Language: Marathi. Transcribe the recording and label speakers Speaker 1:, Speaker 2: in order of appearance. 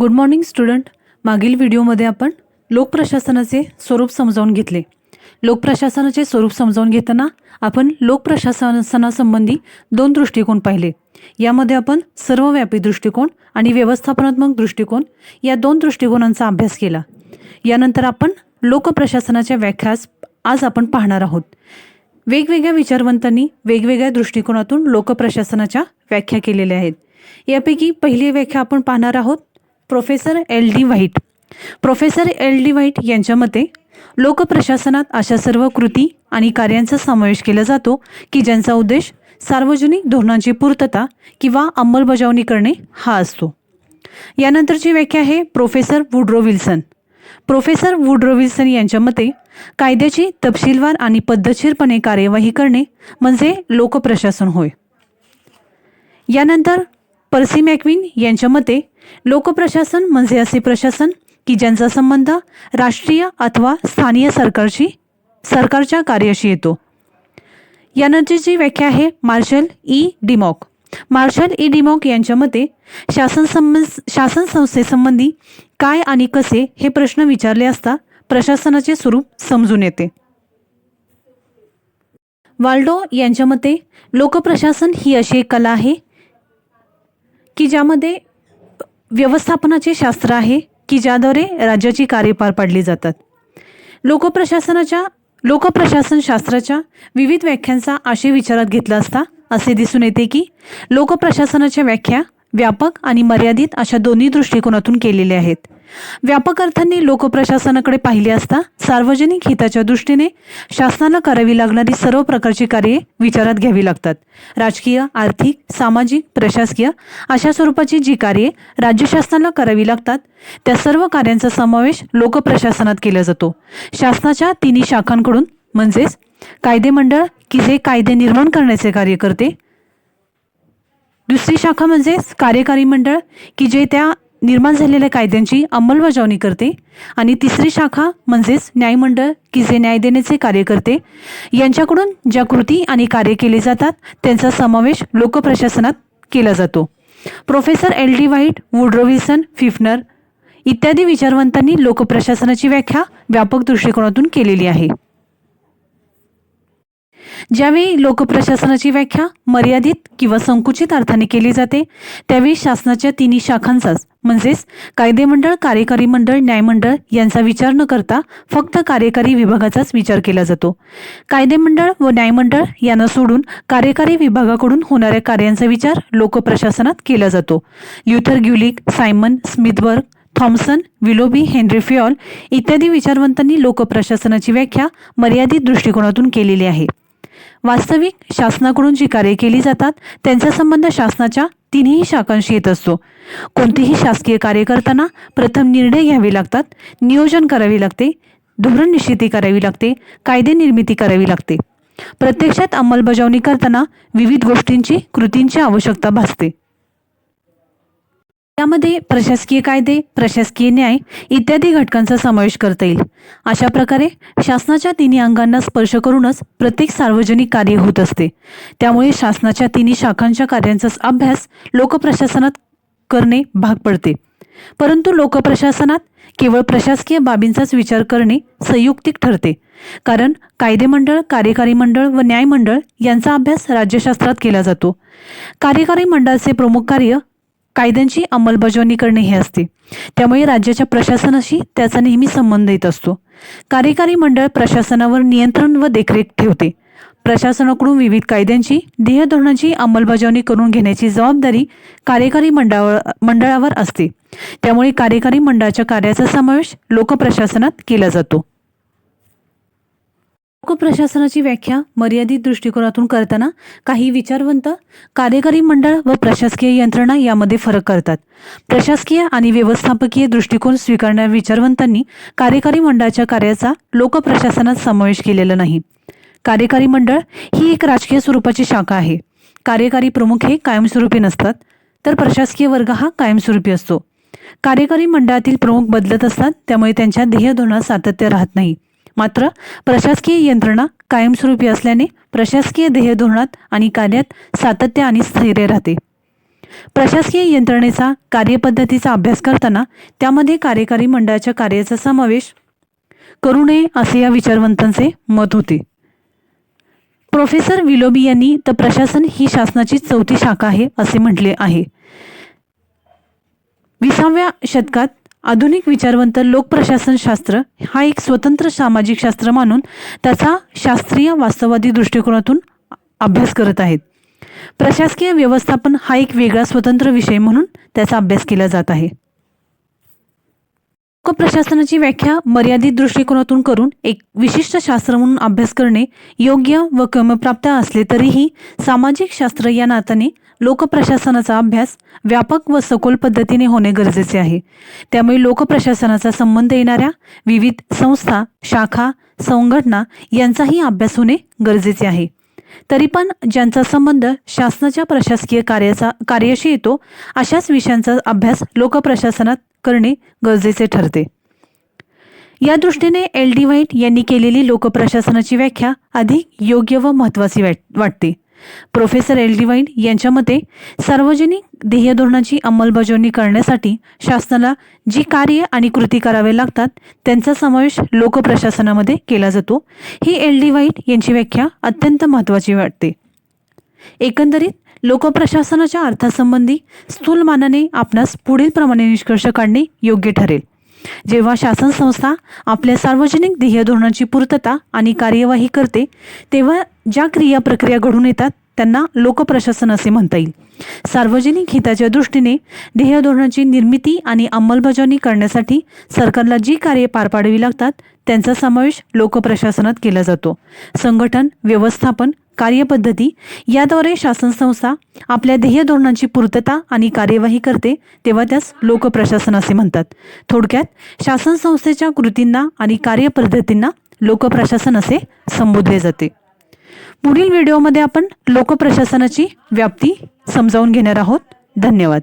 Speaker 1: गुड मॉर्निंग स्टुडंट मागील व्हिडिओमध्ये आपण लोकप्रशासनाचे स्वरूप समजावून घेतले. लोकप्रशासनाचे स्वरूप समजावून घेताना आपण लोकप्रशासनासंबंधी दोन दृष्टिकोन पाहिले. यामध्ये आपण सर्वव्यापी दृष्टिकोन आणि व्यवस्थापनात्मक दृष्टिकोन या दोन दृष्टिकोनांचा अभ्यास केला. यानंतर आपण लोकप्रशासनाच्या व्याख्यास आज आपण पाहणार आहोत. वेगवेगळ्या विचारवंतांनी वेगवेगळ्या दृष्टिकोनातून लोकप्रशासनाच्या व्याख्या केलेल्या आहेत. यापैकी पहिली व्याख्या आपण पाहणार आहोत professor L D White. Professor L D White यांच्या मते लोकप्रशासनात अशा सर्व कृती आणि कार्यांचा समावेश केला जातो की ज्यांचा उद्देश सार्वजनिक धोरणांची पूर्तता किंवा अंमलबजावणी करणे हा असतो. यानंतरची व्याख्या आहे professor Woodrow Wilson. Professor Woodrow Wilson यांच्या मते कायद्याची तपशीलवार आणि पद्धतशीरपणे कार्यवाही करणे म्हणजे लोकप्रशासन होय. यानंतर पर्सी मॅक्विन यांच्या मते लोकप्रशासन म्हणजे असे प्रशासन की ज्यांचा संबंध राष्ट्रीय अथवा स्थानीय सरकारशी सरकारच्या कार्याशी येतो. यानंतरची व्याख्या आहे Marshall E. Dimock. Marshall E. Dimock यांच्या मते शासन संबंध शासन संस्थेसंबंधी काय आणि कसे हे प्रश्न विचारले असता प्रशासनाचे स्वरूप समजून येते. वाल्डो यांच्या मते लोकप्रशासन ही अशी एक कला आहे की ज्यामध्ये व्यवस्थापनाचे शास्त्र आहे की ज्याद्वारे राज्याची कार्य पार पाडली जातात. लोकप्रशासनाच्या लोकप्रशासन शास्त्राच्या विविध व्याख्यांचा आशय विचारात घेतला असता असे दिसून येते की लोकप्रशासनाच्या व्याख्या व्यापक आणि मर्यादित अशा दोन्ही दृष्टिकोनातून केलेल्या आहेत. व्यापक अर्थांनी लोकप्रशासनाकडे पाहिले असता सार्वजनिक हिताच्या दृष्टीने शासनाला करावी लागणारी सर्व प्रकारची कार्ये विचारात घ्यावी लागतात. राजकीय आर्थिक सामाजिक प्रशासकीय अशा स्वरूपाची जी कार्ये राज्य शासनाला करावी लागतात त्या सर्व कार्यांचा समावेश लोकप्रशासनात केला जातो. शासनाच्या तिन्ही शाखांकडून म्हणजेच कायदेमंडळ की जे कायदे निर्माण करण्याचे कार्य करते दुसरी शाखा म्हणजेच कार्यकारी मंडळ की जे त्या निर्माण झालेल्या कायद्यांची अंमलबजावणी करते. आणि तिसरी शाखा म्हणजेच न्यायमंडळ की जे न्याय देण्याचे कार्य करते यांच्याकडून ज्या कृती आणि कार्य केले जातात त्यांचा समावेश लोकप्रशासनात केला जातो. Professor L D White Woodrow Wilson Pfiffner इत्यादी विचारवंतांनी लोकप्रशासनाची व्याख्या व्यापक दृष्टिकोनातून केलेली आहे. ज्यावेळी लोकप्रशासनाची व्याख्या मर्यादित किंवा संकुचित अर्थाने केली जाते त्यावेळी शासनाच्या तिन्ही शाखांचाच म्हणजेच कायदेमंडळ कार्यकारी मंडळ न्यायमंडळ यांचा विचार न करता फक्त कार्यकारी विभागाचाच विचार केला जातो. कायदेमंडळ व न्यायमंडळ यांना सोडून कार्यकारी विभागाकडून होणाऱ्या कार्यांचा विचार लोकप्रशासनात केला जातो. Luther Gulick Simon Smithburg Thompson Willoughby Henri Fayol इत्यादी विचारवंतांनी लोकप्रशासनाची व्याख्या मर्यादित दृष्टिकोनातून केलेली आहे. वास्तविक शासनाकडून जी कार्य केली जातात त्यांचा संबंध शासनाच्या तिन्ही शाखांशी येत असतो. कोणतेही शासकीय कार्य करताना प्रथम निर्णय घ्यावे लागतात नियोजन करावे लागते धोरण निश्चिती करावी लागते कायदे निर्मिती करावी लागते. प्रत्यक्षात अंमलबजावणी करताना विविध गोष्टींची कृतींची आवश्यकता भासते. यामध्ये प्रशासकीय कायदे प्रशासकीय न्याय इत्यादी घटकांचा समावेश करता येईल. अशा प्रकारे शासनाच्या तिन्ही अंगांना स्पर्श करूनच प्रत्येक सार्वजनिक कार्य होत असते. त्यामुळे शासनाच्या तिन्ही शाखांच्या कार्यांचा अभ्यास लोकप्रशासनात करणे भाग पडते. परंतु लोकप्रशासनात केवळ प्रशासकीय बाबींचाच विचार करणे संयुक्तिक ठरते. कारण कायदेमंडळ कार्यकारी मंडळ व न्यायमंडळ यांचा अभ्यास राज्यशास्त्रात केला जातो. कार्यकारी मंडळाचे प्रमुख कार्य कायद्यांची अंमलबजावणी करणे हे असते. त्यामुळे राज्याच्या प्रशासनाशी त्याचा नेहमी संबंध येत असतो. कार्यकारी मंडळ प्रशासनावर नियंत्रण व देखरेख ठेवते. प्रशासनाकडून विविध कायद्यांची ध्येयधोरणांची अंमलबजावणी करून घेण्याची जबाबदारी कार्यकारी मंडळावर मंडळावर असते. त्यामुळे कार्यकारी मंडळाच्या कार्याचा समावेश लोकप्रशासनात केला जातो. लोकप्रशासनाची व्याख्या मर्यादित दृष्टिकोनातून करताना काही विचारवंत कार्यकारी मंडळ व प्रशासकीय यंत्रणा यामध्ये फरक करतात. प्रशासकीय आणि व्यवस्थापकीय दृष्टिकोन स्वीकारणाऱ्या विचारवंतांनी कार्यकारी मंडळाच्या कार्याचा लोकप्रशासनात समावेश केलेला नाही. कार्यकारी मंडळ ही एक राजकीय स्वरूपाची शाखा आहे. कार्यकारी प्रमुख हे कायमस्वरूपी नसतात तर प्रशासकीय वर्ग हा कायमस्वरूपी असतो. कार्यकारी मंडळातील प्रमुख बदलत असतात त्यामुळे त्यांच्या ध्येयधोरणात सातत्य राहत नाही. मात्र प्रशासकीय यंत्रणा कायमस्वरूपी असल्याने प्रशासकीय ध्येयधोरणात आणि कार्यात सातत्य आणि स्थैर्य राहते. प्रशासकीय यंत्रणेचा कार्यपद्धतीचा अभ्यास करताना त्यामध्ये कार्यकारी मंडळाच्या कार्याचा समावेश करू नये असे या विचारवंतांचे मत होते. प्रोफेसर विलोबी यांनी तर प्रशासन ही शासनाची चौथी शाखा आहे असे म्हटले आहे. विसाव्या शतकात आधुनिक विचारवंत लोकप्रशासन शास्त्र हा एक स्वतंत्र सामाजिक शास्त्र मानून त्याचा शास्त्रीय वास्तववादी दृष्टिकोनातून अभ्यास करत आहेत. प्रशासकीय व्यवस्थापन हा एक वेगळा स्वतंत्र विषय म्हणून त्याचा अभ्यास केला जात आहे. लोकप्रशासनाची व्याख्या मर्यादित दृष्टिकोनातून करून एक विशिष्ट शास्त्र म्हणून अभ्यास करणे योग्य व क्रमप्राप्त असले तरीही सामाजिक शास्त्र या नात्याने लोकप्रशासनाचा अभ्यास व्यापक व सखोल पद्धतीने होणे गरजेचे आहे. त्यामुळे लोकप्रशासनाचा संबंध येणाऱ्या विविध संस्था शाखा संघटना यांचाही अभ्यास होणे गरजेचे आहे. तरी पण ज्यांचा संबंध शासनाच्या प्रशासकीय कार्याचा कार्याशी येतो अशाच विषयांचा अभ्यास लोकप्रशासनात करणे गरजेचे ठरते. या दृष्टीने एल डी व्हाईट यांनी केलेली लोकप्रशासनाची व्याख्या अधिक योग्य व महत्त्वाची वाट वाटते. प्रोफेसर एल डी वाईन यांच्या मते सार्वजनिक ध्येय धोरणाची अंमलबजावणी करण्यासाठी शासनाला जी कार्य आणि कृती करावे लागतात त्यांचा समावेश लोकप्रशासनामध्ये केला जातो. ही एल डी वाईन यांची व्याख्या अत्यंत महत्त्वाची वाटते. एकंदरीत लोकप्रशासनाच्या अर्थासंबंधी स्थूलमानाने आपणास पुढील प्रमाणे निष्कर्ष काढणे योग्य ठरेल. जेव्हा शासन संस्था आपल्या सार्वजनिक ध्येयधोरणाची पूर्तता आणि कार्यवाही करते तेव्हा ज्या क्रिया प्रक्रिया घडून येतात त्यांना लोकप्रशासन असे म्हणता येईल. सार्वजनिक हिताच्या दृष्टीने ध्येय धोरणाची निर्मिती आणि अंमलबजावणी करण्यासाठी सरकारला जी कार्ये पार पाडावी लागतात त्यांचा समावेश लोकप्रशासनात केला जातो. संघटन व्यवस्थापन कार्यपद्धती याद्वारे शासन संस्था आपल्या ध्येय धोरणांची पूर्तता आणि कार्यवाही करते तेव्हा त्यास लोकप्रशासन असे म्हणतात. थोडक्यात शासन संस्थेच्या कृतींना आणि कार्यपद्धतींना लोकप्रशासन असे संबोधले जाते. पुढील व्हिडिओमध्ये आपण लोकप्रशासनाची व्याप्ती समजावून घेणार आहोत. धन्यवाद.